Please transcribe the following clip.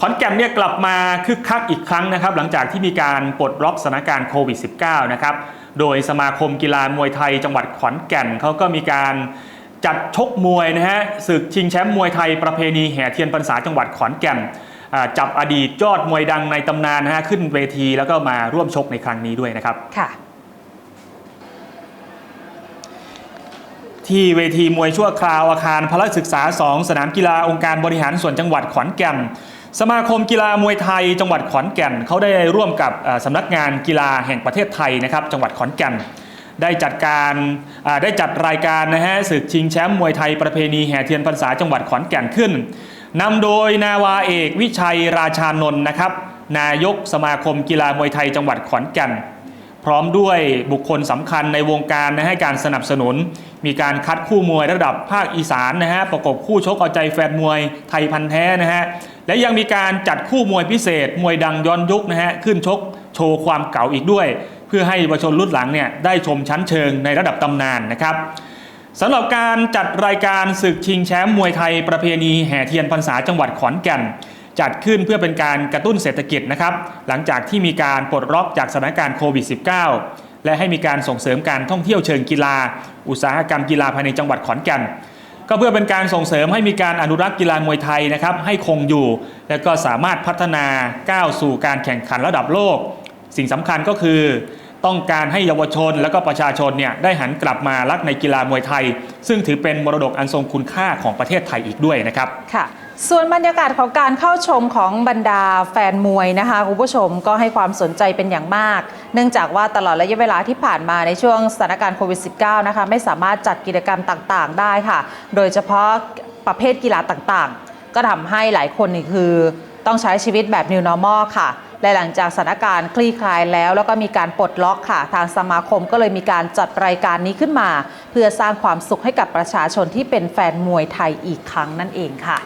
ขอนแก่นเนี่ยกลับมาคึกคักอีกครั้งนะครับ หลังจากที่มีการปลดล็อกสถานการณ์โควิด -19 นะครับ โดยสมาคมกีฬามวยไทยจังหวัดขอนแก่นเขาก็มีการจัดชกมวยนะฮะศึกชิงแชมป์มวยไทยประเพณีแห่เทียนพรรษาจังหวัดขอนแก่น จับอดีตยอดมวยดังในตำนานนะฮะขึ้นเวทีแล้วก็มาร่วมชกในครั้งนี้ด้วยนะครับค่ะ ที่เวทีมวยชั่วคราวอาคารพละศึกษา 2 สนามกีฬาองค์การบริหารส่วนจังหวัดขอนแก่น สมาคมกีฬามวยไทย จังหวัดขอนแก่นเขาได้ร่วมกับสำนักงานกีฬาแห่งประเทศไทยนะครับจังหวัดขอนแก่นได้จัดการได้จัดรายการนะฮะศึกชิงแชมป์มวยไทยประเพณีแห่เทียนพรรษาจังหวัดขอนแก่นขึ้นนำโดยนาวาเอกวิชัยราชานนท์นะครับ นายกสมาคมกีฬามวยไทยจังหวัดขอนแก่น พร้อมด้วยบุคคลสำคัญในวงการนะให้การสนับสนุน มีการคัดคู่มวยระดับภาคอีสานนะฮะประกบคู่ชกเอาใจแฟนมวยไทยพันแท้นะฮะและยังมีการจัดคู่มวยพิเศษ มวยดังย้อนยุคนะฮะขึ้นชกโชว์ความเก่าอีกด้วย เพื่อให้เยาชนรุ่นหลังเนี่ยได้ชมชั้นเชิงในระดับตำนานนะครับสำหรับการจัดรายการศึกชิงแชมป์มวยไทยประเพณีแห่เทียนพรรษาจังหวัดขอนแก่น จัดขึ้นเพื่อเป็นการกระตุ้นเศรษฐกิจนะครับ หลังจากที่มีการปลดล็อกจากสถานการณ์โควิด -19 และให้มีการส่งเสริมการท่องเที่ยวเชิงกีฬา อุตสาหกรรมกีฬาภายในจังหวัดขอนแก่นก็เพื่อเป็นการส่งเสริมให้มีการอนุรักษ์กีฬามวยไทยนะครับ ให้คงอยู่ และก็สามารถพัฒนาก้าวสู่การแข่งขันระดับโลก สิ่งสำคัญก็คือ ต้องการให้เยาวชนและก็ประชาชนเนี่ยได้หันกลับมารักในกีฬามวยไทย ซึ่งถือเป็นมรดกอันทรงคุณค่าของประเทศไทยอีกด้วยนะครับค่ะส่วนบรรยากาศของการเข้าชมของบรรดาแฟนมวยนะคะคุณผู้ชมก็ให้ความสนใจเป็นอย่างมาก เนื่องจากว่าตลอดระยะเวลาที่ผ่านมาในช่วงสถานการณ์โควิด -19 นะคะไม่สามารถจัดกิจกรรมต่างๆ ได้ค่ะ โดยเฉพาะประเภทกีฬาต่างๆ ก็ทำให้หลายคนนี่คือต้องใช้ชีวิตแบบ New Normal ค่ะ และหลังจากสถานการณ์คลี่คลายแล้ว แล้วก็มีการปลดล็อกค่ะ ทางสมาคมก็เลยมีการจัดรายการนี้ขึ้นมา เพื่อสร้างความสุขให้กับประชาชนที่เป็นแฟนมวยไทยอีกครั้งนั่นเองค่ะ